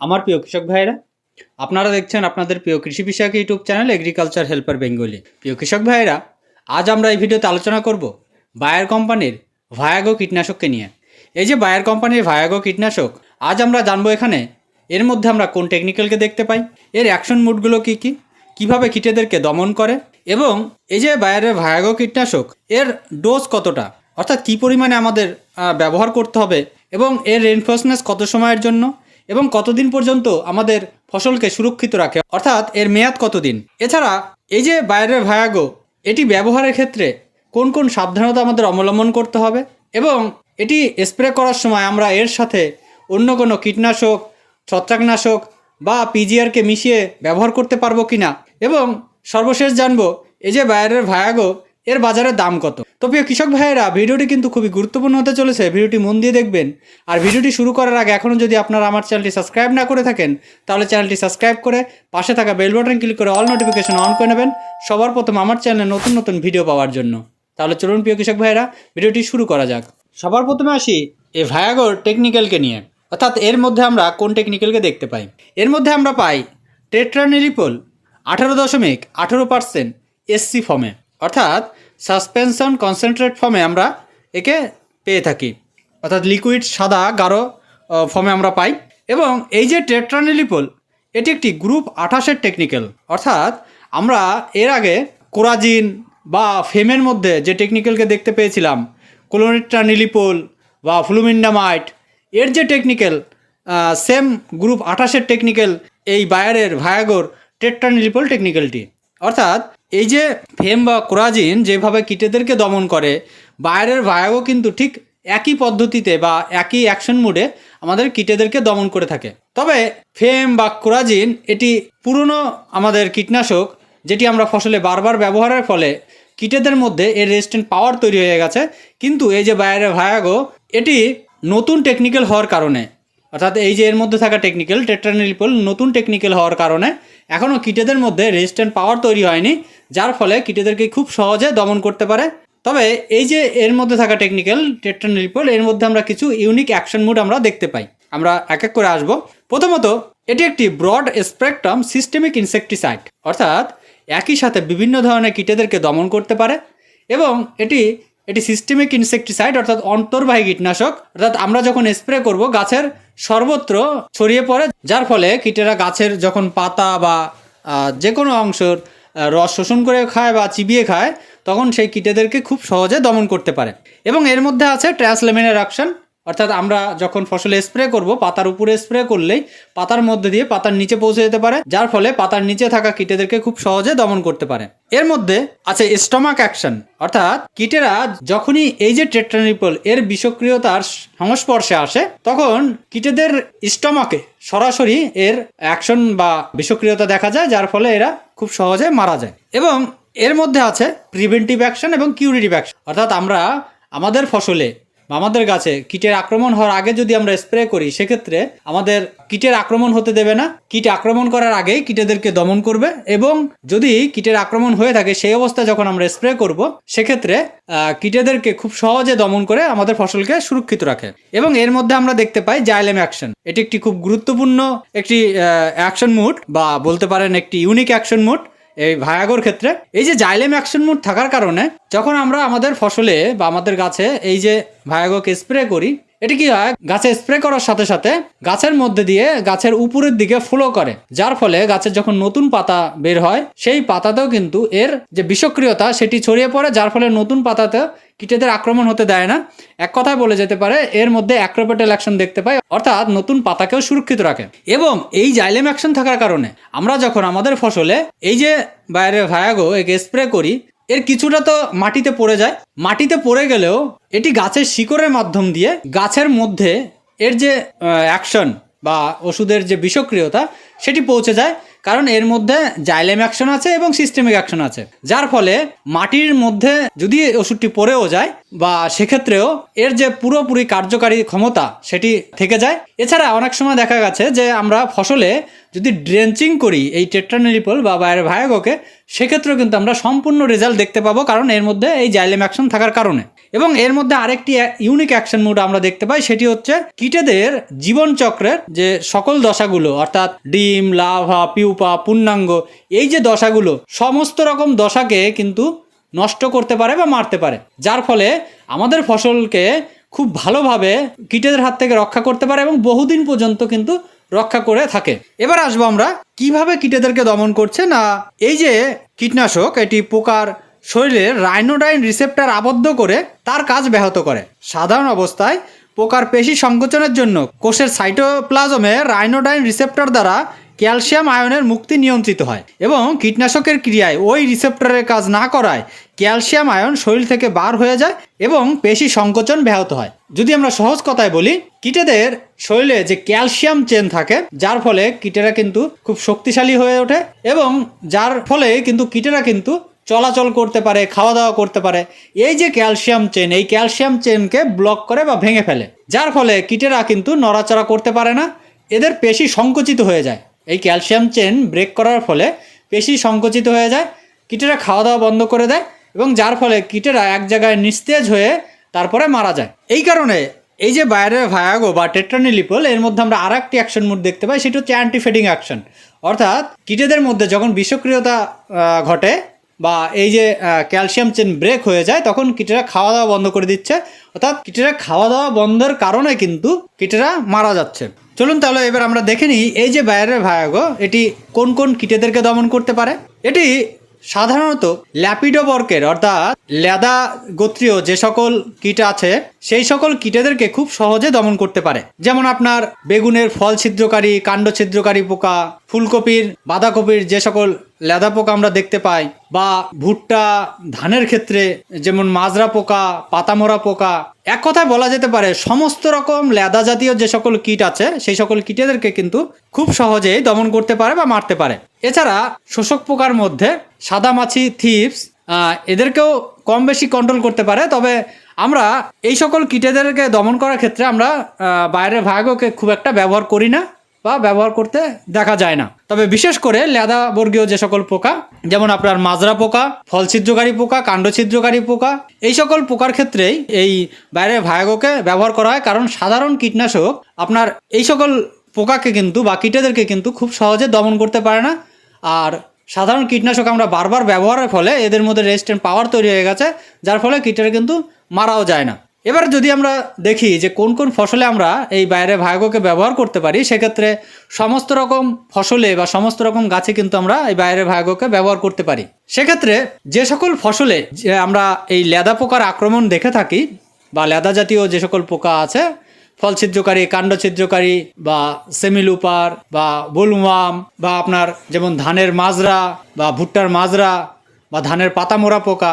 আমার প্রিয় কৃষক ভাইরা আপনারা দেখছেন আপনাদের প্রিয় কৃষি বিষয়ক YouTube channel agriculture helper Bengali প্রিয় কৃষক ভাইরা আজ আমরা এই ভিডিওতে আলোচনা করব বায়ার কোম্পানির ভায়াগো কীটনাশককে নিয়ে। এই যে বায়ার কোম্পানির ভায়াগো কীটনাশক, আজ আমরা জানব এখানে এর মধ্যে আমরা কোন টেকনিক্যালকে দেখতে পাই, এর অ্যাকশন মুডগুলো কী কী, কীভাবে কীটেদেরকে দমন করে, এবং এই যে বায়ারের ভায়াগো কীটনাশক, এর ডোজ কতটা, অর্থাৎ কী পরিমাণে আমাদের ব্যবহার করতে হবে, এবং এর রেনফোর্সনেস কত সময়ের জন্য এবং কতদিন পর্যন্ত আমাদের ফসলকে সুরক্ষিত রাখে, অর্থাৎ এর মেয়াদ কতদিন? এছাড়া, এই যে বাইরের ভায়াগো, এটি ব্যবহারের ক্ষেত্রে কোন কোন সাবধানতা আমাদের অবলম্বন করতে হবে? এবং এটি স্প্রে করার সময় আমরা এর সাথে অন্য কোনো কীটনাশক, ছত্রাকনাশক বা পিজিআরকে মিশিয়ে ব্যবহার করতে পারব কিনা? এবং সর্বশেষ জানব, এই যে বাইরের ভায়াগো এর বাজারের দাম কত? তো প্রিয় কৃষক ভাইয়েরা, ভিডিওটি কিন্তু খুবই গুরুত্বপূর্ণ হতে চলেছে। ভিডিওটি মন দিয়ে দেখবেন। আর ভিডিওটি শুরু করার আগে এখনও যদি আপনারা আমার চ্যানেলটি সাবস্ক্রাইব না করে থাকেন, তাহলে চ্যানেলটি সাবস্ক্রাইব করে পাশে থাকা বেল বাটন ক্লিক করে অল নোটিফিকেশন অন করে নেবেন সবার প্রথম আমার চ্যানেলে নতুন নতুন ভিডিও পাওয়ার জন্য। তাহলে চলুন প্রিয় কৃষক ভাইয়েরা, ভিডিওটি শুরু করা যাক। সবার প্রথমে আসি এই ভায়াগোর টেকনিক্যালকে নিয়ে। অর্থাৎ এর মধ্যে আমরা কোন টেকনিক্যালকে দেখতে পাই? এর মধ্যে আমরা পাই টেট্রানিলিপোল, আঠারো দশমিক আঠারো পার্সেন্ট এসসি ফর্মে। অর্থাৎ সাসপেনশন কনসেন্ট্রেট ফর্মে আমরা একে পেয়ে থাকি। অর্থাৎ লিকুইড সাদা, গাঢ় ফর্মে আমরা পাই। এবং এই যে টেট্রানিলিপোল এটি একটি গ্রুপ আঠাশের টেকনিক্যাল অর্থাৎ আমরা এর আগে কোরাজিন বা ফেমের মধ্যে যে টেকনিক্যালকে দেখতে পেয়েছিলাম কোলোনিট্রানিলিপোল বা ফ্লুমিন্ডামাইট এর যে টেকনিক্যাল সেম গ্রুপ আঠাশের টেকনিক্যাল এই বায়ারের ভায়াগোর টেট্রানিলিপোল টেকনিক্যালটি অর্থাৎ এই যে ফেম বা কোরাজিন যেভাবে কীটেদেরকে দমন করে, বাইরের ভায়াগো কিন্তু ঠিক একই পদ্ধতিতে বা একই অ্যাকশন মোডে আমাদের কীটেদেরকে দমন করে থাকে। তবে ফেম বা কোরাজিন এটি পুরনো আমাদের কীটনাশক, যেটি আমরা ফসলে বারবার ব্যবহারের ফলে কীটেদের মধ্যে এর রেজিস্ট্যান্ট পাওয়ার তৈরি হয়ে গেছে। কিন্তু এই যে বাইরের ভায়াগো, এটি নতুন টেকনিক্যাল হওয়ার কারণে অর্থাৎ এই যে এর মধ্যে থাকা টেকনিক্যাল টেট্রানিলিপল নতুন টেকনিক্যাল হওয়ার কারণে এখনও কীটেদের মধ্যে রেজিস্ট্যান্ট পাওয়ার তৈরি হয়নি, যার ফলে কীটেদেরকে খুব সহজে দমন করতে পারে। তবে এই যে এর মধ্যে থাকা টেকনিক্যাল টেট্রানিলিপল এর মধ্যে আমরা কিছু ইউনিক অ্যাকশন মুড আমরা দেখতে পাই। আমরা এক এক করে আসব। প্রথমত, এটি একটি ব্রড স্পেকট্রাম সিস্টেমিক ইনসেকটিসাইড অর্থাৎ একই সাথে বিভিন্ন ধরনের কীটেদেরকে দমন করতে পারে এবং এটি এটি সিস্টেমিক ইনসেকটিসাইড অর্থাৎ অন্তর্বাহী কীটনাশক। অর্থাৎ আমরা যখন স্প্রে করব গাছের সর্বত্র ছড়িয়ে পড়ে, যার ফলে কীটেরা গাছের যখন পাতা বা যে কোনো অংশের রস শোষণ করে খায় বা চিবিয়ে খায়, তখন সেই কীটেদেরকে খুব সহজে দমন করতে পারে। এবং এর মধ্যে আছে ট্রান্সলেমিনার অ্যাকশন। অর্থাৎ আমরা যখন ফসলে স্প্রে করব, পাতার উপরে স্প্রে করলেই পাতার মধ্যে দিয়ে পাতার নিচে পৌঁছে যেতে পারে, যার ফলে পাতার নিচে থাকা কীটেদেরকে খুব সহজে দমন করতে পারে। এর মধ্যে আছে স্টমাক অ্যাকশন অর্থাৎ কীটেরা যখনই এই যে টেট্রানিপল এর বিষক্রিয়তার সংস্পর্শে আসে, তখন কীটেদের স্টমাকে সরাসরি এর অ্যাকশন বা বিষক্রিয়তা দেখা যায়, যার ফলে এরা খুব সহজে মারা যায়। এবং এর মধ্যে আছে প্রিভেন্টিভ অ্যাকশন এবং কিউরিটিভ অ্যাকশন অর্থাৎ আমরা আমাদের ফসলে আমাদের গাছে কীটের আক্রমণ হওয়ার আগে যদি আমরা স্প্রে করি, সেক্ষেত্রে আমাদের কীটের আক্রমণ হতে দেবে না। কীট আক্রমণ করার আগেই কীটেদেরকে দমন করবে এবং যদি কীটের আক্রমণ হয়ে থাকে, সেই অবস্থায় যখন আমরা স্প্রে করব, সেক্ষেত্রে কীটেদেরকে খুব সহজে দমন করে আমাদের ফসলকে সুরক্ষিত রাখে। এবং এর মধ্যে আমরা দেখতে পাই জাইলেম অ্যাকশন। এটি একটি খুব গুরুত্বপূর্ণ একটি অ্যাকশন মুড বা বলতে পারেন একটি ইউনিক অ্যাকশন মুড। এই ভায়াগোর ক্ষেত্রে, এই যে জাইলেম অ্যাকশন মুড থাকার কারণে, যখন আমরা আমাদের ফসলে বা আমাদের গাছে এই যে ভায়াগোকে স্প্রে করি এটি কি হয়? গাছে স্প্রে করার সাথে সাথে গাছের মধ্যে দিয়ে গাছের উপরের দিকে ফ্লো করে। যার ফলে গাছের যখন নতুন পাতা বের হয়, সেই পাতাতেও কিন্তু এর যে বিষক্রিয়তা সেটি ছড়িয়ে পড়ে, যার ফলে নতুন পাতাতে কীটেদের আক্রমণ হতে দেয় না। এক কথায় বলে যেতে পারে, এর মধ্যে অ্যাক্রোপেটাল অ্যাকশন দেখতে পাই, অর্থাৎ নতুন পাতাকেও সুরক্ষিত রাখে। এবং এই জাইলেম অ্যাকশন থাকার কারণে আমরা যখন আমাদের ফসলে এই যে বাইরে ভায়াগো একে স্প্রে করি এর কিছুটা তো মাটিতে পড়ে যায়। মাটিতে পড়ে গেলেও এটি গাছের শিকড়ের মাধ্যম দিয়ে গাছের মধ্যে এর যে অ্যাকশন বা ওষুধের যে বিষক্রিয়তা, সেটি পৌঁছে যায়। কারণ এর মধ্যে জাইলেম অ্যাকশন আছে এবং সিস্টেমিক অ্যাকশন আছে। যার ফলে মাটির মধ্যে যদি ওষুধটি পড়েও যায় বা সেক্ষেত্রেও এর যে পুরোপুরি কার্যকারী ক্ষমতা, সেটি থেকে যায়। এছাড়া অনেক সময় দেখা গেছে যে আমরা ফসলে যদি ড্রেঞ্চিং করি এই টেট্রানিলিপল বা বাইরে ভায়াগোকে, সেক্ষেত্রেও কিন্তু আমরা সম্পূর্ণ রেজাল্ট দেখতে পাবো কারণ এর মধ্যে এই জাইলেম অ্যাকশন থাকার কারণে। এবং এর মধ্যে আরেকটি ইউনিক অ্যাকশন মুড আমরা দেখতে পাই, সেটি হচ্ছে কীটেদের জীবনচক্রের যে সকল দশাগুলো, অর্থাৎ ডিম, লাভা, পিউপা, পূর্ণাঙ্গ, এই যে দশাগুলো, সমস্ত রকম দশাকে কিন্তু নষ্ট করতে পারে বা মারতে পারে। যার ফলে আমাদের ফসলকে খুব ভালোভাবে কীটেদের হাত থেকে রক্ষা করতে পারে এবং বহুদিন পর্যন্ত কিন্তু রক্ষা করে থাকে। এবার আসব আমরা কীভাবে কীটেদেরকে দমন করছে না এই যে কীটনাশক, এটি পোকার শরীরে রাইনোডাইন রিসেপ্টার আবদ্ধ করে তার কাজ ব্যাহত করে। সাধারণ অবস্থায় পোকার পেশি সংকোচনের জন্য কোষের সাইটোপ্লাজমে রাইনোডাইন রিসেপ্টার দ্বারা ক্যালসিয়াম আয়নের মুক্তি নিয়ন্ত্রিত হয় এবং কীটনাশকের ক্রিয়ায় ওই রিসেপ্টরের কাজ না করায় ক্যালসিয়াম আয়ন শরীর থেকে বার হয়ে যায় এবং পেশি সংকোচন ব্যাহত হয়। যদি আমরা সহজ কথায় বলি, কীটেদের শরীরে যে ক্যালসিয়াম চেন থাকে, যার ফলে কীটেরা কিন্তু খুব শক্তিশালী হয়ে ওঠে এবং যার ফলে কিন্তু কীটেরা কিন্তু চলাচল করতে পারে খাওয়া দাওয়া করতে পারে। এই যে ক্যালসিয়াম চেন, এই ক্যালসিয়াম চেনকে ব্লক করে বা ভেঙে ফেলে, যার ফলে কীটেরা কিন্তু নড়াচড়া করতে পারে না, এদের পেশি সংকুচিত হয়ে যায়। এই ক্যালসিয়াম চেন ব্রেক করার ফলে পেশি সংকুচিত হয়ে যায়, কীটেরা খাওয়া দাওয়া বন্ধ করে দেয় এবং যার ফলে কীটেরা এক জায়গায় নিস্তেজ হয়ে তারপরে মারা যায়। এই কারণে এই যে বাইরের ভায়াগো বা টেট্রানিলিপল, এর মধ্যে আমরা আর একটি অ্যাকশন মুড দেখতে পাই, সেটা হচ্ছে অ্যান্টিফেডিং অ্যাকশন অর্থাৎ কীটেদের মধ্যে যখন বিষক্রিয়তা ঘটে বা এই যে ক্যালসিয়াম চেন ব্রেক হয়ে যায়, তখন কীটেরা খাওয়া দাওয়া বন্ধ করে দিচ্ছে। অর্থাৎ কীটেরা খাওয়া দাওয়া বন্ধের কারণে কিন্তু কীটেরা মারা যাচ্ছে। চলুন তাহলে এবার আমরা দেখে নিই, এই যে বাইরের ভায়াগো, এটি কোন কোন কীটেদেরকে দমন করতে পারে? এটি সাধারণত ল্যাপিডোবর্কের, অর্থাৎ লেদা গোত্রীয় যে সকল কীট আছে, সেই সকল কীটেদেরকে খুব সহজে দমন করতে পারে। যেমন আপনার বেগুনের ফল ছিদ্রকারী কাণ্ড ছিদ্রকারী পোকা, ফুলকপির, বাঁধাকপির যে সকল লেদা পোকা আমরা দেখতে পাই, বা ভুট্টা ধানের ক্ষেত্রে যেমন মাজরা পোকা, পাতামরা পোকা, এক কথায় বলা যেতে পারে সমস্ত রকম লেদা জাতীয় যে সকল কীট আছে, সেই সকল কীটেদেরকে কিন্তু খুব সহজেই দমন করতে পারে বা মারতে পারে। এছাড়া শোষক পোকার মধ্যে সাদামাছি, থিপস এদেরকেও কম বেশি কন্ট্রোল করতে পারে। তবে আমরা এই সকল কীটেদেরকে দমন করার ক্ষেত্রে আমরা বাইরের ভাগকে খুব একটা ব্যবহার করি না বা ব্যবহার করতে দেখা যায় না। তবে বিশেষ করে লেদা বর্গীয় যে সকল পোকা, যেমন আপনার মাজরা পোকা ফল ছিদ্রকারী পোকা কাণ্ড ছিদ্রকারী পোকা, এই সকল পোকার ক্ষেত্রেই এই বাইরের ভায়াগোকে ব্যবহার করা হয়। কারণ সাধারণ কীটনাশক আপনার এই সকল পোকাকে কিন্তু বা কীটেদেরকে কিন্তু খুব সহজে দমন করতে পারে না। আর সাধারণ কীটনাশক আমরা বারবার ব্যবহারের ফলে এদের মধ্যে রেজিস্ট্যান্ট পাওয়ার তৈরি হয়ে গেছে, যার ফলে কীটের কিন্তু মারাও যায় না। এবার যদি আমরা দেখি যে কোন কোন ফসলে আমরা এই বাইরে ভায়াগোকে ব্যবহার করতে পারি, সেক্ষেত্রে সমস্ত রকম ফসলে বা সমস্ত রকম গাছে কিন্তু আমরা এই বাইরে ভায়াগোকে ব্যবহার করতে পারি। সেক্ষেত্রে যে সকল ফসলে যে আমরা এই লেদা পোকার আক্রমণ দেখে থাকি বা লেদা জাতীয় যে সকল পোকা আছে ফল ছিদ্রকারী কাণ্ড ছিদ্রকারী বা সেমিলুপার বা বোলওয়াম বা আপনার যেমন ধানের মাজরা বা ভুট্টার মাজরা বা ধানের পাতামোড়া পোকা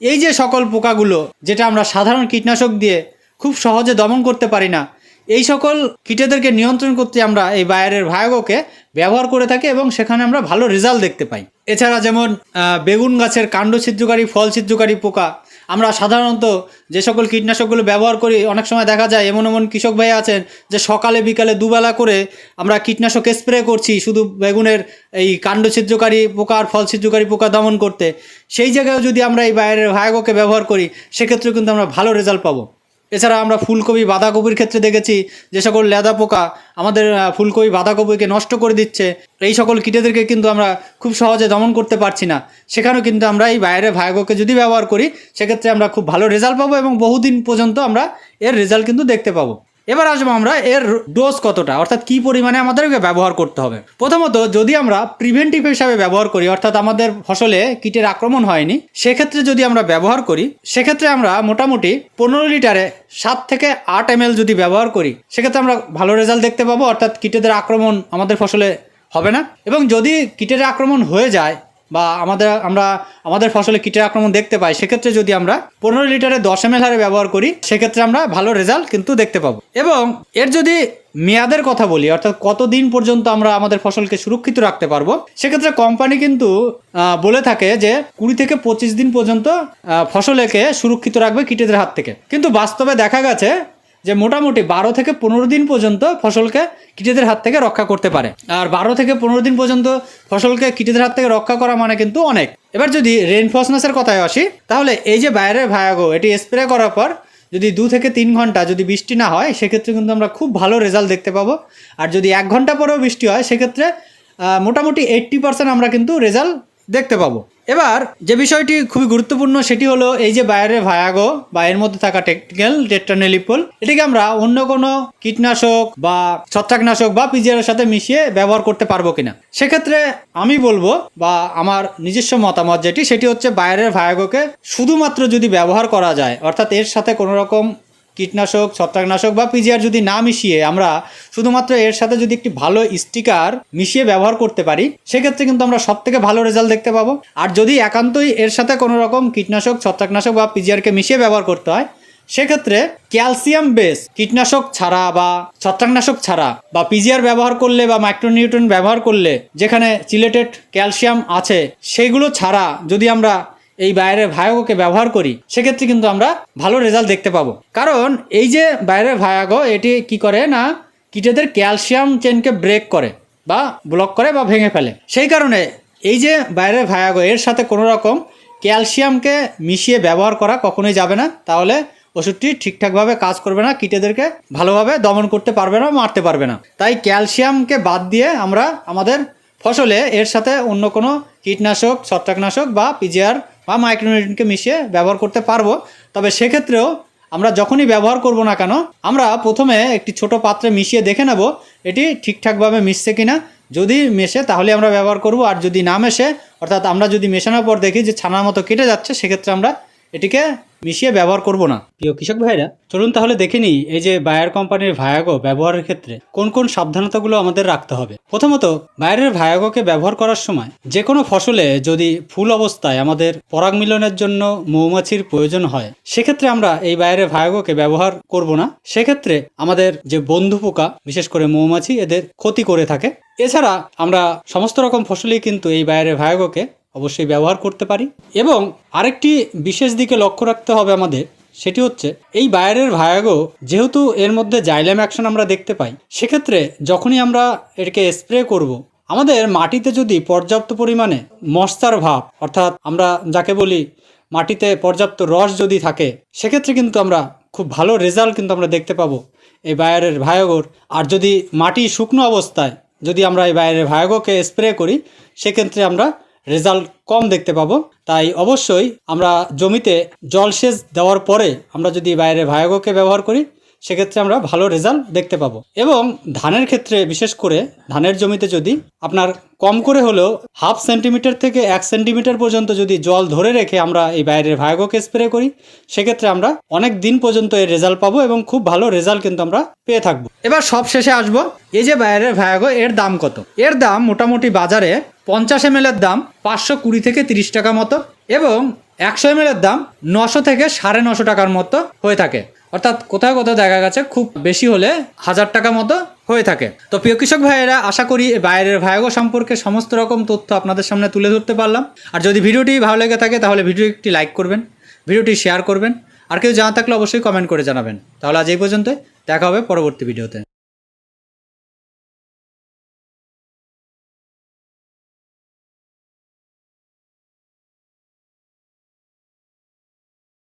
এই যে সকল পোকাগুলো, যেটা আমরা সাধারণ কীটনাশক দিয়ে খুব সহজে দমন করতে পারি না, এই সকল কীটেদেরকে নিয়ন্ত্রণ করতে আমরা এই বায়ারের ভায়াগোকে ব্যবহার করে থাকি এবং সেখানে আমরা ভালো রেজাল্ট দেখতে পাই। এছাড়া যেমন বেগুন গাছের কাণ্ড ছিদ্রকারী ফল ছিদ্রকারী পোকা আমরা সাধারণত যে সকল কীটনাশকগুলো ব্যবহার করি, অনেক সময় দেখা যায় এমন এমন কৃষক ভাই আছেন যে সকালে বিকালে দুবেলা করে আমরা কীটনাশক স্প্রে করছি শুধু বেগুনের এই কাণ্ড ছিদ্রকারী পোকা আর ফল ছিদ্রকারী পোকা দমন করতে। সেই জায়গায় যদি আমরা এই বাইরের ভায়াগোকে ব্যবহার করি সেক্ষেত্রে কিন্তু আমরা ভালো রেজাল্ট পাবো। এছাড়া আমরা ফুলকপি, বাঁধাকপির ক্ষেত্রে দেখেছি যে সকল লেদা পোকা আমাদের ফুলকপি, বাঁধাকপিকে নষ্ট করে দিচ্ছে। এই সকল কীটেদেরকে কিন্তু আমরা খুব সহজে দমন করতে পারছি না। সেখানেও কিন্তু আমরা এই বাইরে ভায়াগোকে যদি ব্যবহার করি, সেক্ষেত্রে আমরা খুব ভালো রেজাল্ট পাবো এবং বহুদিন পর্যন্ত আমরা এর রেজাল্ট কিন্তু দেখতে পাবো। এবার আসব আমরা এর ডোজ কতটা? অর্থাৎ কি পরিমাণে আমাদেরকে ব্যবহার করতে হবে? প্রথমত, যদি আমরা প্রিভেন্টিভ হিসাবে ব্যবহার করি, অর্থাৎ আমাদের ফসলে কীটের আক্রমণ হয়নি, সেক্ষেত্রে যদি আমরা ব্যবহার করি, সেক্ষেত্রে আমরা মোটামুটি পনেরো লিটারে সাত থেকে আট এম যদি ব্যবহার করি, সেক্ষেত্রে আমরা ভালো রেজাল্ট দেখতে পাবো। অর্থাৎ কীটেদের আক্রমণ আমাদের ফসলে হবে না। এবং যদি কীটের আক্রমণ হয়ে যায় বা আমাদের, আমরা আমাদের ফসলে কীটের আক্রমণ দেখতে পাই, সেক্ষেত্রে যদি আমরা পনেরো লিটারে দশ এম হারে ব্যবহার করি, সেক্ষেত্রে আমরা ভালো রেজাল্ট কিন্তু দেখতে পাবো। এবং এর যদি মেয়াদের কথা বলি, অর্থাৎ কতদিন পর্যন্ত আমরা আমাদের ফসলকে সুরক্ষিত রাখতে পারব, সেক্ষেত্রে কোম্পানি কিন্তু বলে থাকে যে কুড়ি থেকে পঁচিশ দিন পর্যন্ত ফসলকে সুরক্ষিত রাখবে কীটেদের হাত থেকে। কিন্তু বাস্তবে দেখা গেছে যে মোটামুটি বারো থেকে পনেরো দিন পর্যন্ত ফসলকে কীটেদের হাত থেকে রক্ষা করতে পারে। আর বারো থেকে পনেরো দিন পর্যন্ত ফসলকে কীটেদের হাত থেকে রক্ষা করা মানে কিন্তু অনেক। এবার যদি রেনফোর্সনেসের কথায় আসি, তাহলে এই যে বাইরের ভায়াগো, এটি স্প্রে করার পর যদি দু থেকে তিন ঘণ্টা যদি বৃষ্টি না হয়, সেক্ষেত্রে কিন্তু আমরা খুব ভালো রেজাল্ট দেখতে পাবো। আর যদি এক ঘণ্টা পরেও বৃষ্টি হয়, সেক্ষেত্রে মোটামুটি এইট্টি পার্সেন্ট আমরা কিন্তু রেজাল্ট দেখতে পাবো। এবার যে বিষয়টি খুবই গুরুত্বপূর্ণ সেটি হলো এই যে বাইরের ভায়াগো বা এর মধ্যে থাকা টেকনিক্যাল টেট্রানেলিপল, এটিকে আমরা অন্য কোনো কীটনাশক বা ছত্রাকনাশক বা পিজিআর সাথে মিশিয়ে ব্যবহার করতে পারব কিনা। সেক্ষেত্রে আমি বলব বা আমার নিজস্ব মতামত যেটি, সেটি হচ্ছে বাইরের ভায়াগোকে শুধুমাত্র যদি ব্যবহার করা যায়, অর্থাৎ এর সাথে কোনো রকম কীটনাশক, ছত্রাকনাশক বা পিজিআর যদি না মিশিয়ে আমরা শুধুমাত্র এর সাথে যদি একটি ভালো স্টিকার মিশিয়ে ব্যবহার করতে পারি, সেক্ষেত্রে কিন্তু আমরা সব থেকে ভালো রেজাল্ট দেখতে পাবো। আর যদি একান্তই এর সাথে কোনো রকম কীটনাশক, ছত্রাকনাশক বা পিজিআরকে মিশিয়ে ব্যবহার করতে হয়, সেক্ষেত্রে ক্যালসিয়াম বেস কীটনাশক ছাড়া বা ছত্রাকনাশক ছাড়া বা পিজিআর ব্যবহার করলে বা মাইক্রোনিউট্রন ব্যবহার করলে যেখানে চিলেটেড ক্যালসিয়াম আছে, সেগুলো ছাড়া যদি আমরা এই বাইরের ভায়াগোকে ব্যবহার করি, সেক্ষেত্রে কিন্তু আমরা ভালো রেজাল্ট দেখতে পাবো। কারণ এই যে বাইরের ভায়াগো, এটি কি করে না, কীটেদের ক্যালসিয়াম চেনকে ব্রেক করে বা ব্লক করে বা ভেঙে ফেলে। সেই কারণে এই যে বাইরের ভায়াগো, এর সাথে কোনো রকম ক্যালসিয়ামকে মিশিয়ে ব্যবহার করা কখনোই যাবে না। তাহলে ওষুধটি ঠিকঠাকভাবে কাজ করবে না, কীটেদেরকে ভালোভাবে দমন করতে পারবে না, মারতে পারবে না। তাই ক্যালসিয়ামকে বাদ দিয়ে আমরা আমাদের ফসলে এর সাথে অন্য কোনো কীটনাশক, ছত্রাকনাশক বা পিজিআর বা মাইক্রোনিউট্রিয়েন্টকে মিশিয়ে ব্যবহার করতে পারব। তবে সেক্ষেত্রেও আমরা যখনই ব্যবহার করব না কেন, আমরা প্রথমে একটি ছোট পাত্রে মিশিয়ে দেখে নেব, এটি ঠিকঠাকভাবে মিশছে কি না যদি মেশে, তাহলে আমরা ব্যবহার করব। আর যদি না মেশে, অর্থাৎ আমরা যদি মেশানোর পর দেখি যে ছানার মতো কেটে যাচ্ছে, সেক্ষেত্রে আমরা এটিকে মিশিয়ে ব্যবহার করব না। প্রিয় কৃষক ভাইরা, চলুন তাহলে দেখে নিই এই যে বায়ার কোম্পানির ভায়াগো ব্যবহারের ক্ষেত্রে কোন কোন সাবধানতাগুলো আমাদের রাখতে হবে। প্রথমত, বায়ারের ভায়াগোকে ব্যবহার করার সময় যে কোনো ফসলে যদি ফুল অবস্থায় আমাদের পরাগ মিলনের জন্য মৌমাছির প্রয়োজন হয়, সেক্ষেত্রে আমরা এই বায়ারের ভায়াগোকে ব্যবহার করব না। সেক্ষেত্রে আমাদের যে বন্ধু পোকা, বিশেষ করে মৌমাছি, এদের ক্ষতি করে থাকে। এছাড়া আমরা সমস্ত রকম ফসলেই কিন্তু এই বায়ারের ভায়াগোকে অবশ্যই ব্যবহার করতে পারি এবং আরেকটি বিশেষ দিকে লক্ষ্য রাখতে হবে আমাদের, সেটি হচ্ছে এই বাইরের ভায়াগো যেহেতু এর মধ্যে জাইলাম অ্যাকশন আমরা দেখতে পাই, সেক্ষেত্রে যখনই আমরা এটাকে স্প্রে করব। আমাদের মাটিতে যদি পর্যাপ্ত পরিমাণে মশতার ভাব, অর্থাৎ আমরা যাকে বলি মাটিতে পর্যাপ্ত রস যদি থাকে, সেক্ষেত্রে কিন্তু আমরা খুব ভালো রেজাল্ট কিন্তু আমরা দেখতে পাবো এই বায়ারের ভায়াগোর আর যদি মাটি শুকনো অবস্থায় যদি আমরা এই বাইরের ভায়াগোকে স্প্রে করি, সেক্ষেত্রে আমরা রেজাল্ট কম দেখতে পাবো। তাই অবশ্যই আমরা জমিতে জলসেচ দেওয়ার পরে আমরা যদি বাইরে ভায়াগোকে ব্যবহার করি সেক্ষেত্রে আমরা ভালো রেজাল্ট দেখতে পাবো। এবং ধানের ক্ষেত্রে বিশেষ করে ধানের জমিতে যদি আপনার কম করে হলেও হাফ সেন্টিমিটার থেকে এক সেন্টিমিটার পর্যন্ত যদি জল ধরে রেখে আমরা এই বাইরের ভায়াগোকে স্প্রে করি, সেক্ষেত্রে আমরা অনেক দিন পর্যন্ত এর রেজাল্ট পাবো এবং খুব ভালো রেজাল্ট কিন্তু আমরা পেয়ে থাকব। এবার সব শেষে আসব, এই যে বাইরের ভায়াগো এর দাম কত? এর দাম মোটামুটি বাজারে পঞ্চাশ এম এর দাম পাঁচশো কুড়ি থেকে তিরিশ টাকা মতো এবং একশো এম এর দাম নশো থেকে সাড়ে নশো টাকার মতো হয়ে থাকে। অর্থাৎ কোথাও কোথাও দেখা গেছে, খুব বেশি হলে হাজার টাকা মতো হয়ে থাকে। তো প্রিয় কৃষক ভাইয়েরা, আশা করি বাইরের ভায়াগো সম্পর্কে সমস্ত রকম তথ্য আপনাদের সামনে তুলে ধরতে পারলাম। আর যদি ভিডিওটি ভালো লেগে থাকে, তাহলে ভিডিও একটি লাইক করবেন, ভিডিওটি শেয়ার করবেন। আর কেউ জানা থাকলে অবশ্যই কমেন্ট করে জানাবেন। তাহলে আজ এই পর্যন্ত দেখা হবে পরবর্তী ভিডিওতে।